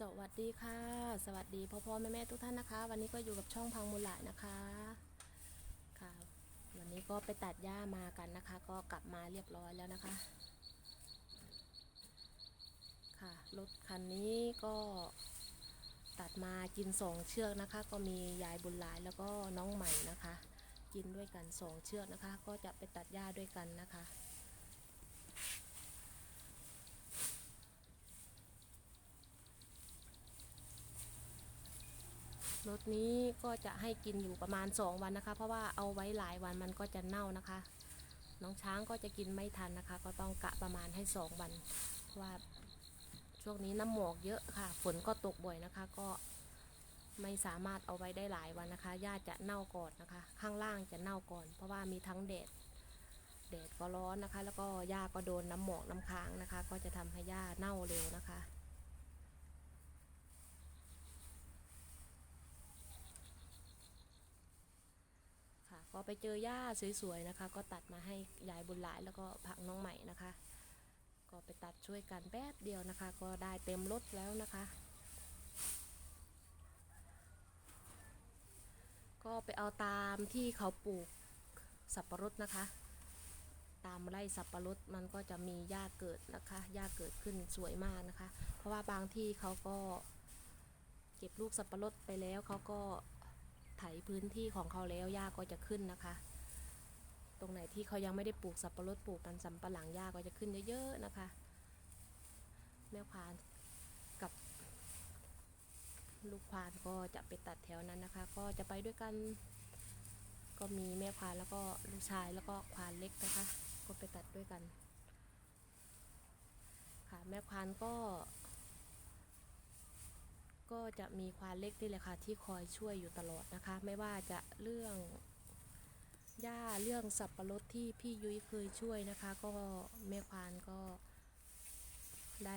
สวัสดีค่ะ สวัสดีพ่อพ่อแม่แม่ทุกท่านนะคะ วันนี้ก็อยู่กับช่องพังมูลหลายนะคะค่ะวันนี้ก็ไปตัดหญ้ามากันนะคะ ก็กลับมาเรียบร้อยแล้วนะคะ ค่ะรถคันนี้ก็ตัดมากินสองเชือกนะคะ ก็มียายบุญหลายแล้วก็น้องใหม่นะคะ กินด้วยกันสองเชือกนะคะ ก็จะไปตัดหญ้าด้วยกันนะคะ รถนี้ก็จะให้กินอยู่ประมาณ 2 วันนะคะ เพราะว่าเอาไว้หลายวันมันก็จะเน่านะคะ น้องช้างก็จะกินไม่ทันนะคะ ก็ต้องกะประมาณให้ 2 วันว่าช่วงนี้น้ำหมอกเยอะค่ะ ฝนก็ตกบ่อยนะคะ ก็ไม่สามารถเอาไว้ได้หลายวันนะคะหญ้าจะเน่าก่อนนะคะ ข้างล่างจะเน่าก่อน เพราะว่ามีทั้งแดดแดดก็ร้อนนะคะ แล้วก็หญ้าก็โดนน้ำหมอกน้ำค้างนะคะ ก็จะทำให้หญ้าเน่าเร็วนะคะ ค่ะ ก็ไปเจอหญ้าสวยๆนะคะ ก็ตัดมาให้ยายบุญหลายแล้วก็ผักน้องใหม่นะคะ ก็ไปตัดช่วยกันแป๊บเดียวนะคะ ก็ได้เต็มรถแล้วนะคะ ก็ไปเอาตามที่เขาปลูกสับปะรดนะคะ ตามไร่สับปะรดมันก็จะมีหญ้าเกิดนะคะหญ้าเกิดขึ้นสวยมากนะคะ เพราะว่าบางที่เขาก็เก็บลูกสับปะรดไปแล้วเขาก็ ไถพื้นที่ของเขาแล้วหญ้าก็จะขึ้นนะคะ ตรงไหนที่เขายังไม่ได้ปลูกสับปะรดปลูกมันสำปะหลังหญ้าก็จะขึ้นเยอะๆนะคะ แม่ควานกับลูกควานก็จะไปตัดแถวนั้นนะคะ ก็จะไปด้วยกัน ก็มีแม่ควานแล้วก็ลูกชายแล้วก็ควานเล็กนะคะ ก็ไปตัดด้วยกัน ค่ะแม่ควานก็ ก็จะมีควานเล็กนี่แหละค่ะที่คอยช่วยอยู่ตลอดนะคะ ไม่ว่าจะเรื่องหญ้าเรื่องสับปะรดที่พี่ยุ้ยเคยช่วยนะคะ ก็แม่ควานก็ได้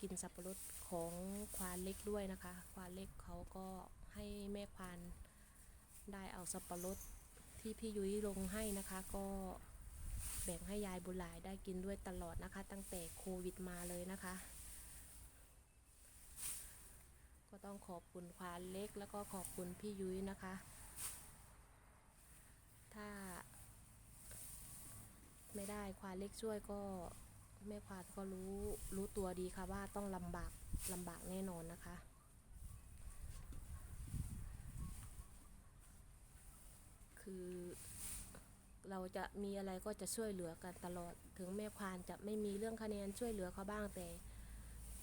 กินสับปะรดของควานเล็กด้วยนะคะ ควานเล็กเขาก็ให้แม่ควานได้เอาสับปะรดที่พี่ยุ้ยลงให้นะคะ ก็แบ่งให้ยายบุญหลายได้กินด้วยตลอดนะคะ ตั้งแต่โควิดมาเลยนะคะ ก็ต้องขอบคุณควานเล็กแล้วก็ขอบคุณพี่ยุ้ยนะคะ ถ้า ไม่ได้ควานเล็กช่วยก็แม่ควานก็รู้รู้ตัวดีค่ะว่าต้องลำบากลำบากแน่นอนนะคะ คือเราจะมีอะไรก็จะช่วยเหลือกันตลอด ถึงแม่ควานจะไม่มีเรื่องคะแนนช่วยเหลือเขาบ้างแต่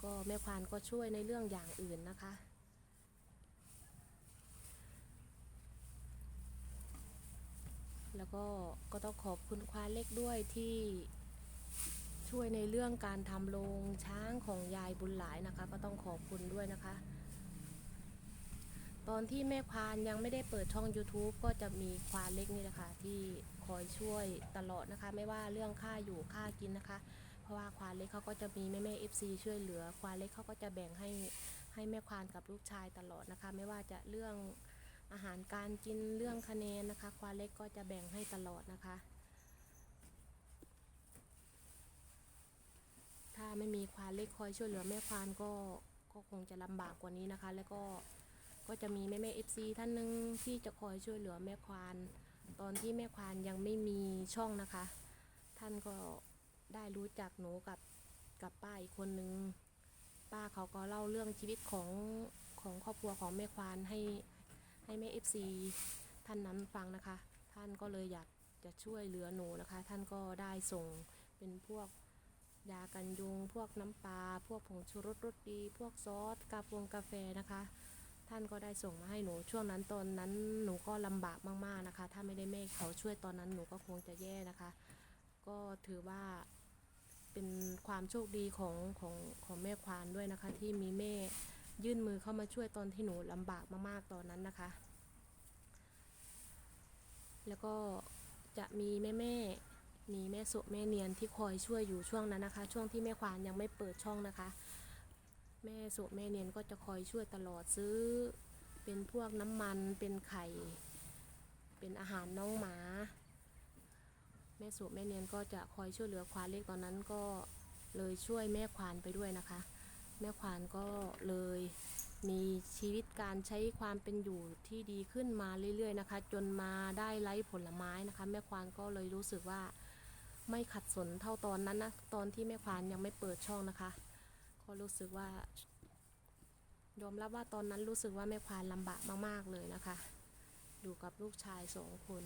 ก็แม่ควานก็ช่วยในเรื่องอย่างอื่นนะคะ แล้วก็ก็ต้องขอบคุณควานเล็กด้วยที่ช่วยในเรื่องการทำโรงช้างของยายบุญหลายนะคะ ก็ต้องขอบคุณด้วยนะคะ ตอนที่แม่ควานยังไม่ได้เปิดช่อง YouTube ก็จะมีควานเล็กนี่แหละค่ะที่คอยช่วยตลอดนะคะ ไม่ว่าเรื่องค่าอยู่ค่ากินนะคะ ราะว่าควานเล็กเขาก็จะมีแม่แม่เอฟซีช่วยเหลือ ควานเล็กเขาก็จะแบ่งให้ให้แม่ควานกับลูกชายตลอดนะคะ ไม่ว่าจะเรื่องอาหารการกินเรื่องคะแนนนะคะ ควานเล็กก็จะแบ่งให้ตลอดนะคะ ถ้าไม่มีควานเล็กคอยช่วยเหลือแม่ควานก็ก็คงจะลำบากกว่านี้นะคะ แล้วก็ก็จะมีแม่แม่เอฟซีท่านหนึ่งที่จะคอยช่วยเหลือแม่ควาน ตอนที่แม่ควานยังไม่มีช่องนะคะ ท่านก็ ได้รู้จักหนูกับกับป้าอีกคนนึง ป้าเขาก็เล่าเรื่องชีวิตของของครอบครัวของแม่ควานให้ให้แม่เอฟซีท่านนั้นฟังนะคะ ท่านก็เลยอยากจะช่วยเหลือหนูนะคะ ท่านก็ได้ส่งเป็นพวกยากันยุง พวกน้ำปลา พวกผงชูรสรสดี พวกซอส กาแฟกาแฟนะคะ ท่านก็ได้ส่งมาให้หนู ช่วงนั้นตอนนั้นหนูก็ลำบากมากๆนะคะ ถ้าไม่ได้แม่เขาช่วยตอนนั้นหนูก็คงจะแย่นะคะ ก็ถือว่า เป็นความโชคดีของของของแม่ควานด้วยนะคะ ที่มีแม่ยื่นมือเข้ามาช่วยตอนที่หนูลำบากมากๆตอนนั้นนะคะ แล้วก็จะมีแม่แม่มีแม่สุแม่เนียนที่คอยช่วยอยู่ช่วงนั้นนะคะ ช่วงที่แม่ควานยังไม่เปิดช่องนะคะ แม่สุแม่เนียนก็จะคอยช่วยตลอดซื้อ เป็นพวกน้ำมันเป็นไข่ เป็นอาหารน้องหมา แม่สุแม่เนียนก็จะคอยช่วยเหลือควานเล็กตอนนั้นก็เลยช่วยแม่ควานไปด้วยนะคะ แม่ขวานก็เลยมีชีวิตการใช้ความเป็นอยู่ที่ดีขึ้นมาเรื่อยๆนะคะ จนมาได้ไล่ผลไม้นะคะ แม่ควานก็เลยรู้สึกว่าไม่ขัดสนเท่าตอนนั้นนะตอนที่แม่ควานยังไม่เปิดช่องนะคะ ก็รู้สึกว่ายอมรับว่าตอนนั้นรู้สึกว่าแม่ควานลำบากมากๆเลยนะคะ อยู่กับลูกชายสองคน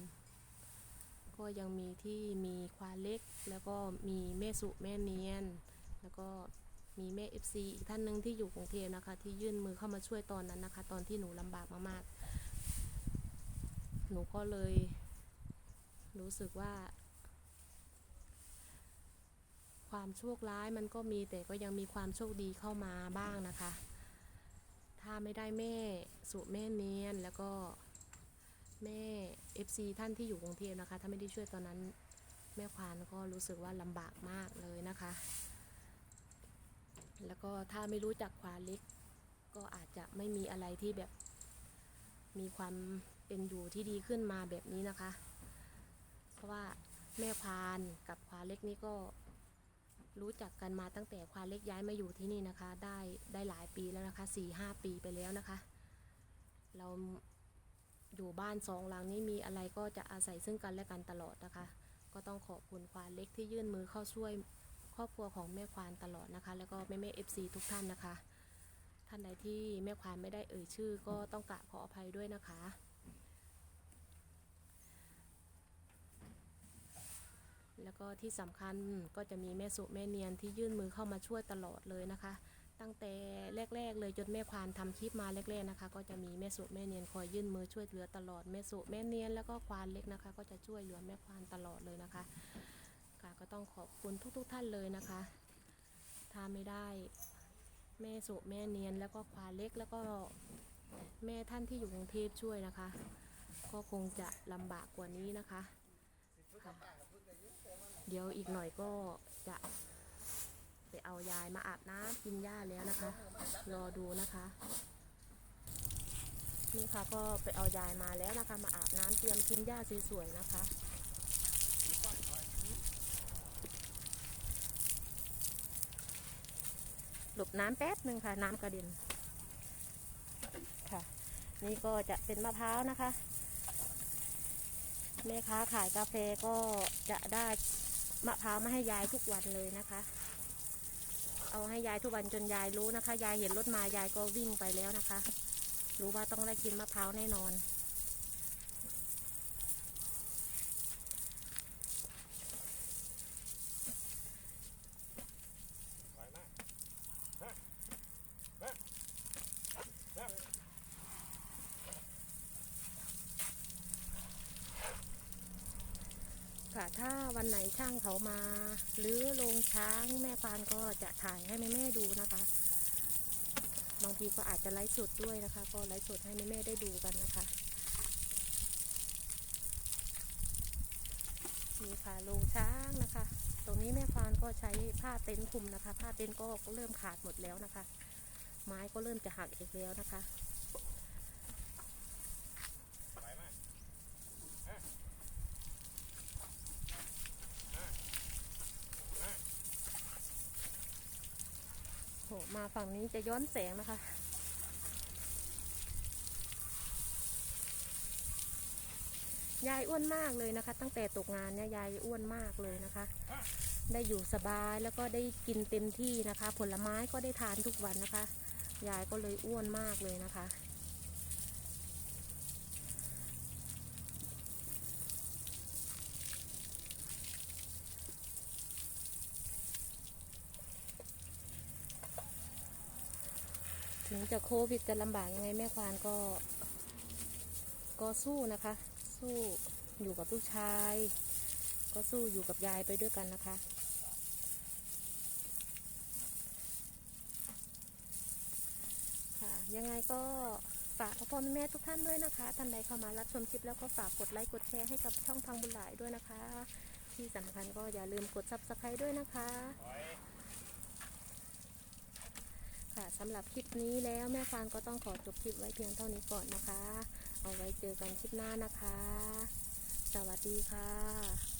ก็ยังมีที่มีควาเล็ก แล้วก็มีแม่สุแม่เนียน แล้วก็มีแม่ FC อีกท่านหนึ่งที่อยู่กรุงเทพนะคะ ที่ยื่นมือเข้ามาช่วยตอนนั้นนะคะ ตอนที่หนูลำบากมากๆ หนูก็เลย รู้สึกว่า ความโชคร้ายมันก็มีแต่ก็ยังมีความโชคดีเข้ามาบ้างนะคะ ถ้าไม่ได้แม่สุแม่เนียนแล้วก็แม่ FC ท่านที่อยู่กรุงเทพนะคะ ถ้าไม่ได้ช่วยตอนนั้นแม่ควานก็รู้สึกว่าลำบากมากเลยนะคะ แล้วก็ถ้าไม่รู้จักควานเล็ก ก็อาจจะไม่มีอะไรที่แบบมีความเป็นอยู่ที่ดีขึ้นมาแบบนี้นะคะ เพราะว่าแม่ควานกับควานเล็กนี่ก็รู้จักกันมาตั้งแต่ควานเล็กย้ายมาอยู่ที่นี่นะคะ ได้ได้หลายปีแล้วนะคะสี่ห้าปีไปแล้วนะคะ เรา อยู่บ้านสองหลังนี้มีอะไรก็จะอาศัยซึ่งกันและกันตลอดนะคะ ก็ต้องขอบคุณควานเล็กที่ยื่นมือเข้าช่วยครอบครัวของแม่ควานตลอดนะคะ แล้วก็แม่แม่เอฟซีทุกท่านนะคะ ท่านใดที่แม่ควานไม่ได้เอ่ยชื่อ ก็ต้องกราบขออภัยด้วยนะคะ แล้วก็ที่สำคัญก็จะมีแม่สุแม่เนียนที่ยื่นมือเข้ามาช่วยตลอดเลยนะคะ ตั้งแต่แรก ๆ เลยจนแม่ควานทำคลิปมาแรกๆนะคะ ก็จะมีแม่สุแม่เนียนคอยยื่นมือช่วยเหลือตลอดแม่สุแม่เนียนแล้วก็ควานเล็กนะคะ ก็จะช่วยเหลือแม่ควานตลอดเลยนะคะค่ะก็ต้องขอบคุณทุกๆทท่านเลยนะคะถ้าไม่ได้แม่สุแม่เนียนแล้วก็ควานเล็กแล้วก็แม่ท่านที่อยู่กรุงเทพช่วยนะคะ ก็คงจะลำบากกว่านี้นะคะค่ะเดี๋ยวอีกหน่อยก็จะ ไปเอายายมาอาบน้ำกินหญ้าแล้วนะคะ รอดูนะคะ นี่ค่ะก็ไปเอายายมาแล้วนะคะ มาอาบน้ำเตรียมกินหญ้าสวยๆนะคะหลบน้ำแป๊บหนึ่งค่ะ น้ำกระเด็นค่ะ นี่ก็จะเป็นมะพร้าวนะคะแม่ค้าขายกาแฟก็จะได้มะพร้าวมาให้ยายทุกวันเลยนะคะ เอาให้ยายทุกวันจนยายรู้นะคะ ยายเห็นรถมายายก็วิ่งไปแล้วนะคะ รู้ว่าต้องได้กินมะพร้าวแน่นอน ค่ะถ้า วันไหนช่างเขามา หรือโรงช้างแม่ควานก็จะถ่ายให้แม่แม่ดูนะคะ บางทีก็อาจจะไลฟ์สดด้วยนะคะ ก็ไลฟ์สดให้แม่แม่ได้ดูกันนะคะนี่ค่ะโรงช้างนะคะ ตรงนี้แม่ควานก็ใช้ผ้าเต็นท์คลุมนะคะ ผ้าเต็นท์ก็เริ่มขาดหมดแล้วนะคะ ไม้ก็เริ่มจะหักอีกแล้วนะคะ โหมา ฝั่งนี้จะย้อนแสงนะคะ ยายอ้วนมากเลยนะคะ ตั้งแต่ตกงานเนี่ยยายอ้วนมากเลยนะคะ ได้อยู่สบายแล้วก็ได้กินเต็มที่นะคะ ผลไม้ก็ได้ทานทุกวันนะคะ ยายก็เลยอ้วนมากเลยนะคะ ถึงจะโควิดจะลำบากยังไงแม่ควานก็ ก็สู้นะคะ สู้อยู่กับลูกชาย ก็สู้อยู่กับยายไปด้วยกันนะคะ ค่ะ ยังไงก็ฝากพ่อแม่ทุกท่านด้วยนะคะท่านใดเข้ามารับชมคลิปแล้วก็ฝากกดไลค์กดแชร์ให้กับช่องทางบุญหลายด้วยนะคะ ที่สำคัญก็อย่าลืมกด subscribe ด้วยนะคะ ค่ะสำหรับคลิปนี้แล้วแม่ฟางก็ต้องขอจบคลิปไว้เพียงเท่านี้ก่อนนะคะ เอาไว้เจอกันคลิปหน้านะคะ สวัสดีค่ะ